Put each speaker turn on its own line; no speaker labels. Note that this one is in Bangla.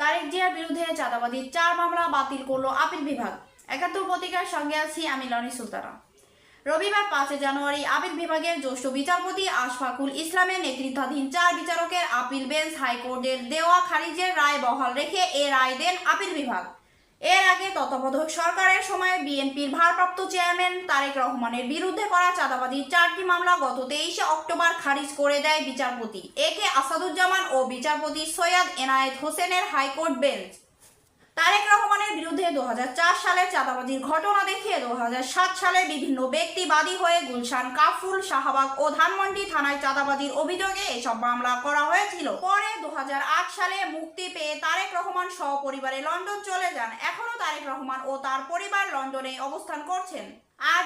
তারেক জিয়ার বিরুদ্ধে চাঁদাবাদীর চার মামলা বাতিল করল আপিল বিভাগ। একাত্তর পত্রিকার সঙ্গে আছি আমি লনি সুলতানা। রবিবার পাঁচই জানুয়ারি আপিল বিভাগের জ্যেষ্ঠ বিচারপতি আশফাকুল ইসলামের নেতৃত্বাধীন চার বিচারকের আপিল বেঞ্চ হাইকোর্টের দেওয়া খারিজের রায় বহাল রেখে এ রায় দেন আপিল বিভাগ। এর আগে তত্ত্বাবধায়ক সরকারের সময় বিএনপির ভারপ্রাপ্ত চেয়ারম্যান তারেক রহমানের বিরুদ্ধে করা চাঁদাবাদীর চারটি মামলা গত তেইশে অক্টোবর খারিজ করে দেয় বিচারপতি। এ কে আসাদুজ্জামান ও বিচারপতি সৈয়দ এনায়েত হোসেনের হাইকোর্ট বেঞ্চ। তারেক রহমানের বিরুদ্ধে দু সালে চাঁদাবাজির ঘটনা দেখিয়ে দুহাজার সাত সালে বিভিন্ন ব্যক্তি বাদী হয়ে গুলশান কাফুল শাহবাগ ও ধানমন্ডি থানায় চাঁদাবাজির অভিযোগে এসব মামলা করা হয়েছিল। পরে দু হাজার আট সালে মুক্তি পেয়ে তারেক রহমান সপরিবারে লন্ডন চলে যান। এখনও তারেক রহমান ও তার পরিবার লন্ডনে অবস্থান করছেন।